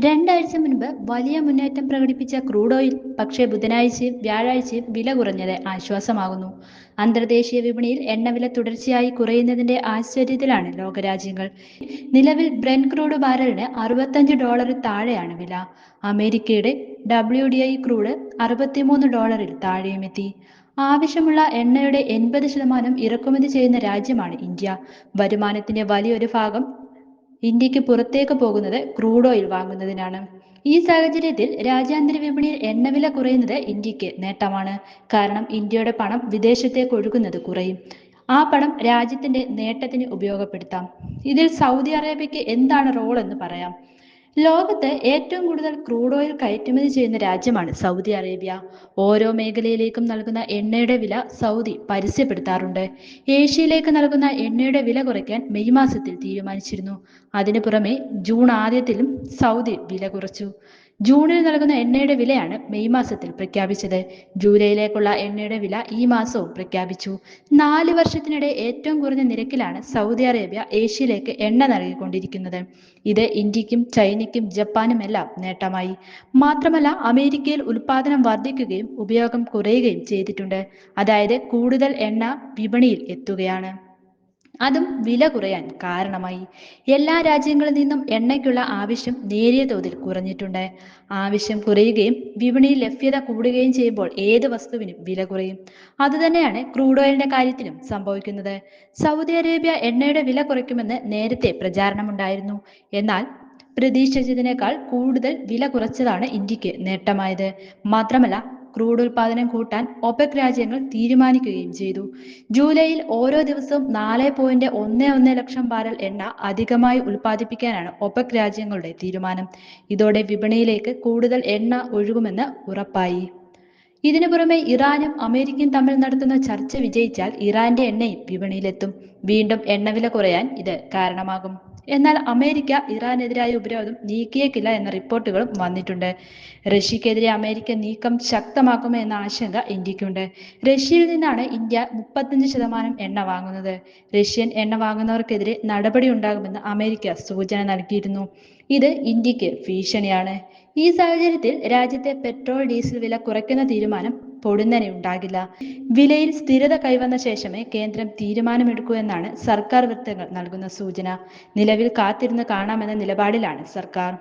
രണ്ടാഴ്ച മുൻപ് വലിയ മുന്നേറ്റം പ്രകടിപ്പിച്ച ക്രൂഡ് ഓയിൽ പക്ഷേ ബുധനാഴ്ചയും വ്യാഴാഴ്ചയും വില കുറഞ്ഞത് ആശ്വാസമാകുന്നു. അന്തർദേശീയ വിപണിയിൽ എണ്ണവില തുടർച്ചയായി കുറയുന്നതിന്റെ ആശ്ചര്യത്തിലാണ് ലോകരാജ്യങ്ങൾ. നിലവിൽ ബ്രെൻ ക്രൂഡ് ബാരലിന് അറുപത്തഞ്ച് ഡോളർ താഴെയാണ് വില. അമേരിക്കയുടെ ഡബ്ല്യു ഡി ഐ ക്രൂഡ് അറുപത്തിമൂന്ന് ഡോളറിൽ താഴെയുമെത്തി. ആവശ്യമുള്ള എണ്ണയുടെ എൺപത് ശതമാനം ഇറക്കുമതി ചെയ്യുന്ന രാജ്യമാണ് ഇന്ത്യ. വരുമാനത്തിന്റെ വലിയൊരു ഭാഗം ഇന്ത്യയ്ക്ക് പുറത്തേക്ക് പോകുന്നത് ക്രൂഡ് ഓയിൽ വാങ്ങുന്നതിനാണ്. ഈ സാഹചര്യത്തിൽ രാജ്യാന്തര വിപണിയിൽ എണ്ണവില കുറയുന്നത് ഇന്ത്യയ്ക്ക് നേട്ടമാണ്. കാരണം ഇന്ത്യയുടെ പണം വിദേശത്തേക്ക് ഒഴുകുന്നത് കുറയും. ആ പണം രാജ്യത്തിന്റെ നേട്ടത്തിന് ഉപയോഗപ്പെടുത്താം. ഇതിൽ സൗദി അറേബ്യക്ക് എന്താണ് റോൾ എന്ന് പറയാം. ലോകത്ത് ഏറ്റവും കൂടുതൽ ക്രൂഡ് ഓയിൽ കയറ്റുമതി ചെയ്യുന്ന രാജ്യമാണ് സൗദി അറേബ്യ. ഓരോ മേഖലയിലേക്കും നൽകുന്ന എണ്ണയുടെ വില സൗദി പരസ്യപ്പെടുത്താറുണ്ട്. ഏഷ്യയിലേക്ക് നൽകുന്ന എണ്ണയുടെ വില കുറയ്ക്കാൻ മെയ് മാസത്തിൽ തീരുമാനിച്ചിരുന്നു. അതിനു പുറമെ ജൂൺ ആദ്യത്തിലും സൗദി വില കുറച്ചു. ജൂണിൽ നൽകുന്ന എണ്ണയുടെ വിലയാണ് മെയ് മാസത്തിൽ പ്രഖ്യാപിച്ചത്. ജൂലൈയിലേക്കുള്ള എണ്ണയുടെ വില ഈ മാസവും പ്രഖ്യാപിച്ചു. നാല് വർഷത്തിനിടെ ഏറ്റവും കുറഞ്ഞ നിരക്കിലാണ് സൗദി അറേബ്യ ഏഷ്യയിലേക്ക് എണ്ണ നൽകിക്കൊണ്ടിരിക്കുന്നത്. ഇത് ഇന്ത്യക്കും ചൈനയ്ക്കും ജപ്പാനും എല്ലാം നേട്ടമായി. മാത്രമല്ല അമേരിക്കയിൽ ഉൽപാദനം വർദ്ധിക്കുകയും ഉപയോഗം കുറയുകയും ചെയ്തിട്ടുണ്ട്. അതായത് കൂടുതൽ എണ്ണ വിപണിയിൽ എത്തുകയാണ്. അതും വില കുറയാൻ കാരണമായി. എല്ലാ രാജ്യങ്ങളിൽ നിന്നും എണ്ണയ്ക്കുള്ള ആവശ്യം നേരിയ തോതിൽ കുറഞ്ഞിട്ടുണ്ട്. ആവശ്യം കുറയുകയും വിപണിയിൽ ലഭ്യത കൂടുകയും ചെയ്യുമ്പോൾ ഏത് വസ്തുവിനും വില കുറയും. അതുതന്നെയാണ് ക്രൂഡ് ഓയിലിന്റെ കാര്യത്തിലും സംഭവിക്കുന്നത്. സൗദി അറേബ്യ എണ്ണയുടെ വില കുറയ്ക്കുമെന്ന് നേരത്തെ പ്രചാരണമുണ്ടായിരുന്നു. എന്നാൽ പ്രതീക്ഷിച്ചതിനേക്കാൾ കൂടുതൽ വില കുറച്ചതാണ് ഇന്ത്യയ്ക്ക് നേട്ടമായത്. മാത്രമല്ല ക്രൂഡ് ഉൽപാദനം കൂട്ടാൻ ഒപെക് രാജ്യങ്ങൾ തീരുമാനിക്കുകയും ചെയ്തു. ജൂലൈയിൽ ഓരോ ദിവസവും നാല് പോയിന്റ് ഒന്ന് ഒന്ന് ലക്ഷം ബാരൽ എണ്ണ അധികമായി ഉൽപ്പാദിപ്പിക്കാനാണ് ഒപെക് രാജ്യങ്ങളുടെ തീരുമാനം. ഇതോടെ വിപണിയിലേക്ക് കൂടുതൽ എണ്ണ ഒഴുകുമെന്ന് ഉറപ്പായി. ഇതിനു പുറമെ ഇറാനും അമേരിക്കയും തമ്മിൽ നടത്തുന്ന ചർച്ച വിജയിച്ചാൽ ഇറാന്റെ എണ്ണയും വിപണിയിലെത്തും. വീണ്ടും എണ്ണവില കുറയാൻ ഇത് കാരണമാകും. എന്നാൽ അമേരിക്ക ഇറാനെതിരായ ഉപരോധം നീക്കിയേക്കില്ല എന്ന റിപ്പോർട്ടുകളും വന്നിട്ടുണ്ട്. റഷ്യക്കെതിരെ അമേരിക്ക നീക്കം ശക്തമാക്കുമോ എന്ന ആശങ്ക ഇന്ത്യക്കുണ്ട്. റഷ്യയിൽ നിന്നാണ് ഇന്ത്യ മുപ്പത്തഞ്ച് ശതമാനം എണ്ണ വാങ്ങുന്നത്. റഷ്യൻ എണ്ണ വാങ്ങുന്നവർക്കെതിരെ നടപടി ഉണ്ടാകുമെന്ന് അമേരിക്ക സൂചന നൽകിയിരുന്നു. ഇത് ഇന്ത്യയ്ക്ക് ഭീഷണിയാണ്. ഈ സാഹചര്യത്തിൽ രാജ്യത്തെ പെട്രോൾ ഡീസൽ വില കുറയ്ക്കുന്ന തീരുമാനം പൊടുന്നനെ ഉണ്ടാകില്ല. വിലയിൽ സ്ഥിരത കൈവന്ന ശേഷമേ കേന്ദ്രം തീരുമാനമെടുക്കൂ എന്നാണ് സർക്കാർ വൃത്തങ്ങൾ നൽകുന്ന സൂചന. നിലവിൽ കാത്തിരുന്ന് കാണാമെന്ന നിലപാടിലാണ് സർക്കാർ.